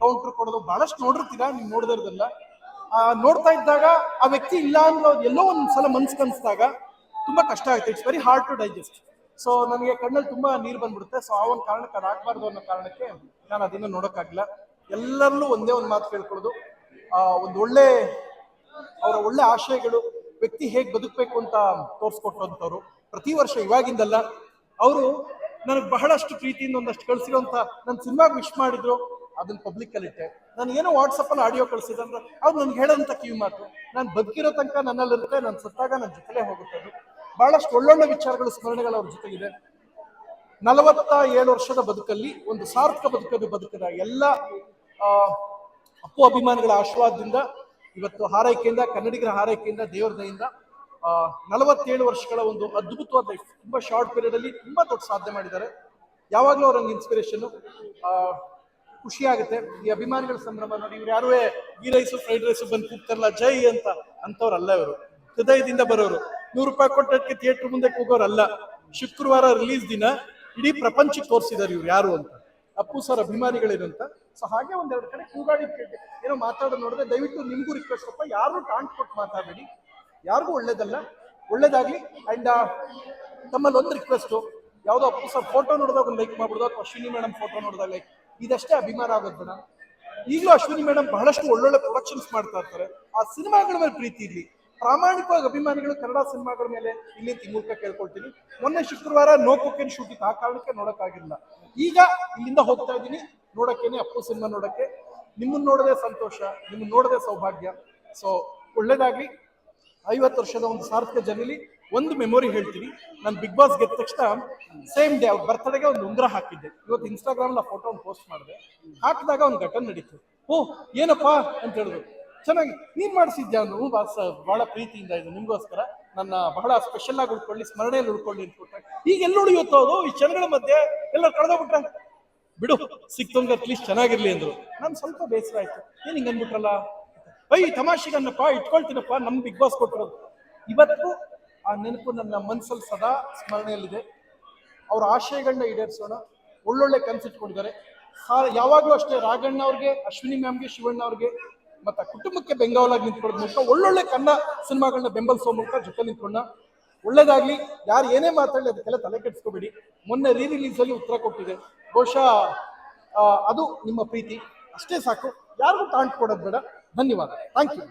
Counter ಕೊಡೋದು ಬಹಳಷ್ಟು ನೋಡಿರ್ತೀರಾ ನೀವು ನೋಡಿದಿರೋದಲ್ಲ. ನೋಡ್ತಾ ಇದ್ದಾಗ ಆ ವ್ಯಕ್ತಿ ಇಲ್ಲ ಅಂದ್ರೆ ಎಲ್ಲೋ ಒಂದ್ ಸಲ ಮನ್ಸು ಕನ್ಸಿದಾಗ ತುಂಬಾ ಕಷ್ಟ ಆಗುತ್ತೆ. It's very hard to digest so ನನಗೆ ಕಣ್ಣಲ್ಲಿ ತುಂಬಾ ನೀರು ಬಂದ್ಬಿಡುತ್ತೆ. ಸೊ ಆ ಒಂದು ಕಾರಣಕ್ಕೆ ಅದಾಗಬಾರ್ದು ಅನ್ನೋ ಕಾರಣಕ್ಕೆ ನಾನು ಅದನ್ನ ನೋಡೋಕ್ಕಾಗಿಲ್ಲ ಎಲ್ಲರಲ್ಲೂ ಒಂದೇ ಒಂದು ಮಾತು ಕೇಳ್ಕೊಳ್ಳೋದು. ಆ, ಒಂದು ಒಳ್ಳೆ ಅವರ ಒಳ್ಳೆ ಆಶಯಗಳು ವ್ಯಕ್ತಿ ಹೇಗೆ ಬದುಕಬೇಕು ಅಂತ ತೋರಿಸ್ಕೊಟ್ಟಂಥವ್ರು. ಪ್ರತಿ ವರ್ಷ ಇವಾಗಿಂದಲ್ಲ ಅವರು ನನಗೆ ಬಹಳಷ್ಟು ಪ್ರೀತಿಯಿಂದ ಒಂದಷ್ಟು ಕಳಿಸಿರೋಂಥ ನನ್ನ ಸಿನಿಮಾಗೆ ವಿಶ್ ಮಾಡಿದ್ರು. ಅದನ್ನ ಪಬ್ಲಿಕ್ ಇಟ್ಟೆ. ನಾನು ಏನೋ ವಾಟ್ಸಪ್ ಅಲ್ಲಿ ಆಡಿಯೋ ಕಳಿಸಿದೆ ಅಂದ್ರೆ ಅವ್ರು ನನ್ಗೆ ಹೇಳೋಂಥ ಕಿವಿ ಮಾತು. ನಾನು ಬದುಕಿರೋ ತನಕ ನನ್ನಲ್ಲಿರುತ್ತೆ, ನಾನು ಸತ್ತಾಗ ನನ್ನ ಜೊತೆಲೇ ಹೋಗುತ್ತೆ ಅದು ಬಹಳಷ್ಟು ಒಳ್ಳೊಳ್ಳೆ ವಿಚಾರಗಳು, ಸ್ಮರಣೆಗಳು ಅವ್ರ ಜೊತೆಗಿದೆ. ನಲವತ್ತ ಏಳು ವರ್ಷದ ಬದುಕಲ್ಲಿ, ಒಂದು ಸಾರ್ಥಕ ಬದುಕನ್ನು ಬದುಕದ ಎಲ್ಲ ಅಪ್ಪು ಅಭಿಮಾನಿಗಳ ಆಶೀರ್ವಾದದಿಂದ ಇವತ್ತು ಹಾರೈಕೆಯಿಂದ, ಕನ್ನಡಿಗರ ಹಾರೈಕೆಯಿಂದ, ದೇವರ ದಯಿಂದ ನಲವತ್ತೇಳು ವರ್ಷಗಳ ಒಂದು ಅದ್ಭುತವಾದ ಲೈಫ್ ತುಂಬಾ ಶಾರ್ಟ್ ಪೀರಿಯಡ್ ಅಲ್ಲಿ ತುಂಬಾ ದೊಡ್ಡ ಸಾಧನೆ ಮಾಡಿದ್ದಾರೆ. ಯಾವಾಗಲೂ ಅವ್ರಂಗೆ ಇನ್ಸ್ಪಿರೇಷನ್ ಖುಷಿ ಆಗುತ್ತೆ. ಈ ಅಭಿಮಾನಿಗಳ ಸಂಭ್ರಮ ನೋಡಿ, ಇವ್ರು ಯಾರು ಗೀ ರೈಸು ಫ್ರೈಡ್ ರೈಸು ಬಂದು ಕೂಗ್ತಾರಲ್ಲ, ಜೈ ಅಂತ ಅಂತವ್ರಲ್ಲ ಇವರು. ಹೃದಯದಿಂದ ಬರೋರು. ನೂರು ರೂಪಾಯಿ ಕೊಟ್ಟಕ್ಕೆ ಥಿಯೇಟರ್ ಮುಂದೆ ಕೂಗೋರಲ್ಲ. ಶುಕ್ರವಾರ ರಿಲೀಸ್ ದಿನ ಇಡೀ ಪ್ರಪಂಚಕ್ಕೆ ತೋರಿಸಿದಾರೆ ಇವ್ರು ಯಾರು ಅಂತ. ಅಪ್ಪು ಸರ್ ಅಭಿಮಾನಿಗಳೇನು ಅಂತ. ಸೊ ಹಾಗೆ ಒಂದೆರಡು ಕಡೆ ಕೂಗಾಡಿ ಏನೋ ಮಾತಾಡೋದು ನೋಡಿದ್ರೆ ದಯವಿಟ್ಟು ನಿಮಗೂ ರಿಕ್ವೆಸ್ಟ್ ಅಪ್ಪ ಯಾರು ಟಾಂಟ್ ಕೊಟ್ಟು ಮಾತಾಡಬೇಡಿ. ಯಾರಿಗೂ ಒಳ್ಳೇದಲ್ಲ. ಒಳ್ಳೇದಾಗ್ಲಿ. ಅಂಡ್ ತಮ್ಮಲ್ಲಿ ಒಂದು ರಿಕ್ವೆಸ್ಟು ಯಾವುದೋ ಅಪ್ಪು ಸರ್ ಫೋಟೋ ನೋಡಿದಾಗ ಲೈಕ್ ಮಾಡ್ಬಿಡೋದು, ಅಥವಾ ಅಶ್ವಿನಿ ಮೇಡಮ್ ಫೋಟೋ ನೋಡಿದಾಗ ಲೈಕ್ ಇದಷ್ಟೇ ಅಭಿಮಾನ ಆಗೋದು ಬೇಡ. ಈಗಲೂ ಅಶ್ವಿನಿ ಮೇಡಮ್ ಬಹಳಷ್ಟು ಒಳ್ಳೊಳ್ಳೆ ಪ್ರೊಡಕ್ಷನ್ಸ್ ಮಾಡ್ತಾ ಇರ್ತಾರೆ. ಆ ಸಿನಿಮಾಗಳ ಮೇಲೆ ಪ್ರೀತಿ ಇರಲಿ. ಪ್ರಾಮಾಣಿಕವಾಗಿ ಅಭಿಮಾನಿಗಳು ಕನ್ನಡ ಸಿನಿಮಾಗಳ ಮೇಲೆ ಇಲ್ಲಿ ಮೂಲಕ ಕೇಳ್ಕೊಳ್ತೀನಿ. ಮೊನ್ನೆ ಶುಕ್ರವಾರ ನೋ ಕುಕ್ಕನ್ ಶೂಟ್ ಆ ಕಾರಣಕ್ಕೆ ನೋಡೋಕ್ಕಾಗಿಲ್ಲ ಈಗ ಇಲ್ಲಿಂದ ಹೋಗ್ತಾ ಇದ್ದೀನಿ. ನೋಡಕ್ಕೇನೆ ಅಪ್ಪು ಸಿನಿಮಾ ನೋಡಕ್ಕೆ. ನಿಮ್ಮನ್ನು ನೋಡದೆ ಸಂತೋಷ ನಿಮ್ಮನ್ನು ನೋಡದೆ ಸೌಭಾಗ್ಯ. ಸೊ ಒಳ್ಳೇದಾಗ್ಲಿ. ಐವತ್ತು ವರ್ಷದ ಒಂದು ಸಾರ್ಥಕ ಜರ್ನಿಲಿ ಒಂದು ಮೆಮೊರಿ ಹೇಳ್ತೀನಿ. ನಾನು ಬಿಗ್ ಬಾಸ್ ಗೆದ್ದ ತಕ್ಷಣ ಸೇಮ್ ಡೇ ಅವ್ರ ಬರ್ತಡೆಗೆ ಒಂದು ಉಂಗ್ರ ಹಾಕಿದ್ದೆ. ಇವತ್ತು ಇನ್ಸ್ಟಾಗ್ರಾಮ್ ಆ ಫೋಟೋ ಒಂದು ಪೋಸ್ಟ್ ಮಾಡಿದೆ. ಹಾಕಿದಾಗ ಒಂದು ಘಟನೆ ನಡೀತು. ಓ, ಏನಪ್ಪಾ ಅಂತ ಹೇಳಿದ್ರು. ಚೆನ್ನಾಗಿ, ನೀನ್ ಮಾಡಿಸಿದ್ಯಾ ಅಂದ್ರು. ಬಹಳ ಪ್ರೀತಿಯಿಂದ ಇದು. ನಿಮ್ಗೋಸ್ಕರ ನನ್ನ ಬಹಳ ಸ್ಪೆಷಲ್ ಆಗಿ ಉಳ್ಕೊಳ್ಳಿ, ಸ್ಮರಣೆಯಲ್ಲಿ ಉಳ್ಕೊಳ್ಳಿ ಅಂತ ಕೊಟ್ಟೆ ಈಗ ಎಲ್ಲ ಉಳಿಯುತ್ತೋ ಅದು? ಈ ಜನಗಳ ಮಧ್ಯೆ ಎಲ್ಲ ಕಳೆದೋಗ್ಬಿಟ್ರೆ? ಬಿಡು, ಸಿಕ್ತಂಗೆ ಅಟ್ಲೀಸ್ಟ್ ಚೆನ್ನಾಗಿರ್ಲಿ ಅಂದ್ರು. ನಾನು ಸ್ವಲ್ಪ ಬೇಸರ ಆಯ್ತು. ಏನ್ ಹಿಂಗ್ ಅನ್ಬಿಟ್ರಲ್ಲ ಐ ತಮಾಷೆಗನ್ನಪ್ಪ, ಇಟ್ಕೊಳ್ತೀನಪ್ಪ, ನಮ್ ಬಿಗ್ ಬಾಸ್ ಕೊಟ್ಟಿರೋದು. ಇವತ್ತು ಆ ನೆನಪು ನನ್ನ ಮನಸ್ಸಲ್ಲಿ ಸದಾ ಸ್ಮರಣೆಯಲ್ಲಿದೆ. ಅವರ ಆಶಯಗಳನ್ನ ಈಡೇರಿಸೋಣ. ಒಳ್ಳೊಳ್ಳೆ ಕನ್ಸಿಟ್ಕೊಂಡಿದ್ದಾರೆ ಯಾವಾಗಲೂ ಅಷ್ಟೇ ರಾಘಣ್ಣ ಅವ್ರಿಗೆ, ಅಶ್ವಿನಿ ಮ್ಯಾಮ್ಗೆ ಶಿವಣ್ಣ ಅವ್ರಿಗೆ, ಮತ್ತೆ ಕುಟುಂಬಕ್ಕೆ ಬೆಂಗಾವಲಾಗಿ ನಿಂತ್ಕೊಳ್ಳೋದ್ ಮೂಲಕ, ಒಳ್ಳೊಳ್ಳೆ ಕನ್ನಡ ಸಿನಿಮಾಗಳನ್ನ ಬೆಂಬಲಿಸೋ ಮೂಲಕ ಜೊತೆ ನಿಂತ್ಕೊಂಡ ಒಳ್ಳೇದಾಗ್ಲಿ, ಯಾರು ಏನೇ ಮಾತಾಡಲಿ ಅದಕ್ಕೆಲ್ಲ ತಲೆ ಕೆಡಿಸ್ಕೋಬೇಡಿ. ಮೊನ್ನೆ ರೀ ರಿಲೀಸ್ ಅಲ್ಲಿ ಉತ್ತರ ಕೊಟ್ಟಿದೆ. ಬಹುಶಃ ಅದು ನಿಮ್ಮ ಪ್ರೀತಿ. ಅಷ್ಟೇ ಸಾಕು. ಯಾರಿಗೂ ತಾಂಟ್ ಕೊಡೋದು ಬೇಡ. ಧನ್ಯವಾದ. Thank you